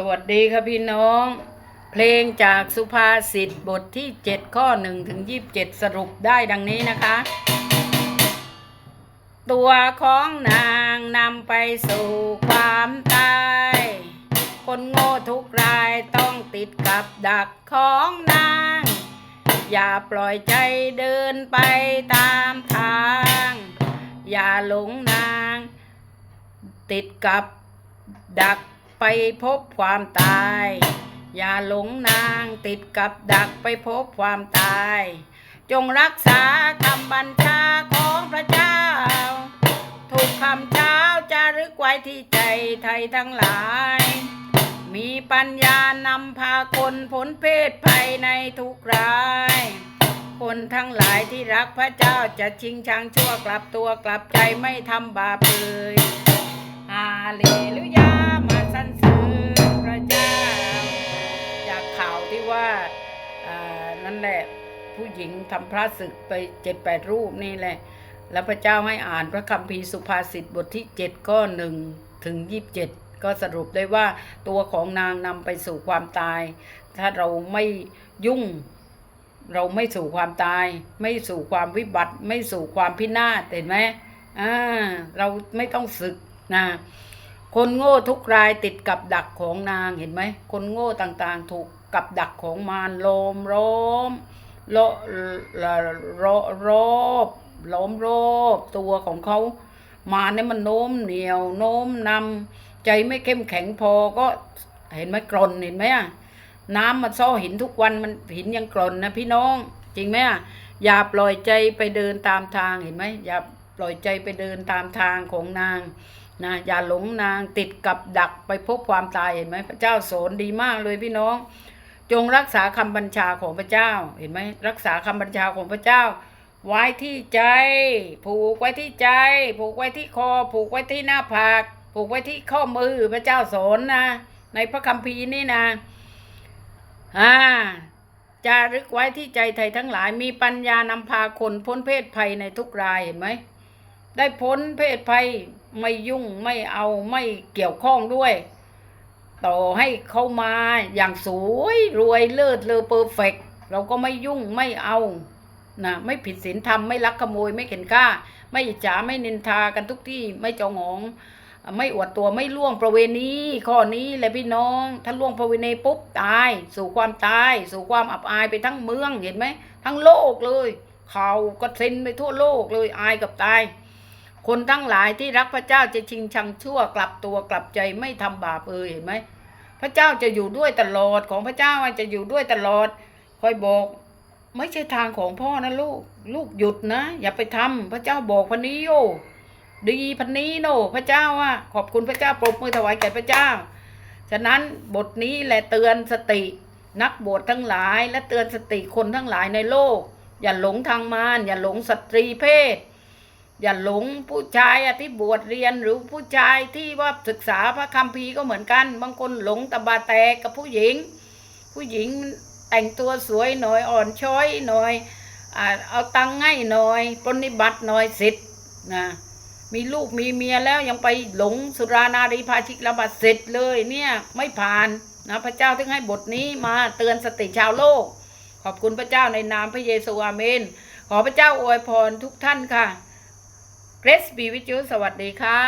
สวัสดีค่ะพี่น้อง เพลงจากสุภาษิตบทที่ 7 ข้อ1ถึง27 สรุปได้ดังนี้นะคะ ตัวของนางนำไปสู่ความตาย คนโง่ทุกรายต้องติดกับดักของนาง อย่าปล่อยใจเดินไปตามทาง อย่าหลงนาง ติดกับดัก ไปพบความตาย อย่าหลงนางติดกับดักไปพบความตาย จงรักษาคำบัญชาของพระเจ้า ถูกคำเช้าจะรึกไว้ที่ใจไทยทั้งหลาย มีปัญญานำพาคนพ้นเพศภัยในทุกรายคนทั้งหลายที่รักพระเจ้าจะชิงชังชั่วกลับตัวกลับใจไม่ทำบาปเลยฮาเลลูยา สรรเสริญพระเจ้า จากข่าวที่ว่านั่นแหละผู้หญิงทำพระศึกไปเจ็ดแปดรูปนี่แหละ แล้วพระเจ้าให้อ่านพระคัมภีร์สุภาษิตบทที่เจ็ดก็หนึ่งถึงยี่สิบเจ็ดก็สรุปได้ว่าตัวของนางนำไปสู่ความตาย ถ้าเราไม่ยุ่ง เราไม่สู่ความตาย ไม่สู่ความวิบัติ ไม่สู่ความพินาศเห็นไหมอ่าเราไม่ต้องศึกนะ คนโง่ทุกรายติดกับดักของนางเห็นไหม คนโง่ต่างๆ ถูกกับดักของมารโลมโรมโลโลโรโรบโลมโรบตัวของเขา มาเนี่ยมันโน้มเหนียวโน้มนำใจไม่เข้มแข็งพอก็เห็นไหมกรนเห็นไหมอะน้ำมันซ่อหินทุกวันมันหินยังกรนนะพี่น้อง จริงไหมอะอย่าปล่อยใจไปเดินตามทางเห็นไหมอย่าปล่อยใจไปเดินตามทางของนาง นะอย่าหลงนางติดกับดักไปพบความตายเห็นไหมพระเจ้าสอนดีมากเลยพี่น้อง จงรักษาคำบัญชาของพระเจ้าเห็นไหมรักษาคำบัญชาของพระเจ้า ไว้ที่ใจ ผูกไว้ที่ใจ ผูกไว้ที่คอ ผูกไว้ที่หน้าผากผูกไว้ที่ข้อมือพระเจ้าสอนนะ ในพระคัมภีร์นี่นะอ่าจารึกไว้ที่ใจไทยทั้งหลายมีปัญญานำพาคนพ้นเพศภัยในทุกรายเห็นไหมได้พ้นเพศภัย ไม่ยุ่งไม่เอาไม่เกี่ยวข้องด้วย ต่อให้เขามาอย่างสวยรวยเลิศเลอเพอร์เฟกเราก็ไม่ยุ่งไม่เอานะไม่ผิดศีลธรรมไม่ลักขโมยไม่เข็นฆ่า ไม่อิจฉาไม่นินทากันทุกที่ไม่จองหองไม่อวดตัวไม่ล่วงประเวณีข้อนี้แหละพี่น้อง ถ้าล่วงประเวณีปุ๊บตาย สู่ความตาย สู่ความอับอายไปทั้งเมืองเห็นไหมทั้งโลกเลย เขาก็เซ็นไปทั่วโลกเลยอายกับตาย คนทั้งหลายที่รักพระเจ้าจะชิงชังชั่วกลับตัวกลับใจไม่ทำบาปเอ่ยเห็นไหมพระเจ้าจะอยู่ด้วยตลอดของพระเจ้าจะอยู่ด้วยตลอดคอยบอก ไม่ใช่ทางของพ่อนะลูก ลูกหยุดนะ อย่าไปทำพระเจ้าบอกพันนี้โยดีพันนี้โนพระเจ้าว่าขอบคุณพระเจ้าปรบมือถวายแก่พระเจ้า ฉะนั้นบทนี้แหละเตือนสติ นักบวชทั้งหลาย และเตือนสติคนทั้งหลายในโลก อย่าหลงทางมารอย่าหลงสตรีเพศ อย่าหลงผู้ชายอที่บวชเรียนหรือผู้ชายที่ว่าศึกษาพระคัมภีร์ก็เหมือนกัน บางคนหลงตะบาแตกกับผู้หญิง ผู้หญิงแต่งตัวสวยหน่อยอ่อนช้อยหน่อยอเอาตังค์ง่ายหน่อยปฏิบัติหน่อยสิทธิ์นะมีลูกมีเมียแล้วยังไปหลงสุรานารีภาชิกละบัดเสร็จเลยเนี่ยไม่ผ่านนะพระเจ้าถึงให้บทนี้มาเตือนสติชาวโลก ขอบคุณพระเจ้าในนามพระเยซูอาเมน ขอพระเจ้าอวยพรทุกท่านค่ะ เรสบีวิจูสวัสดีค่ะ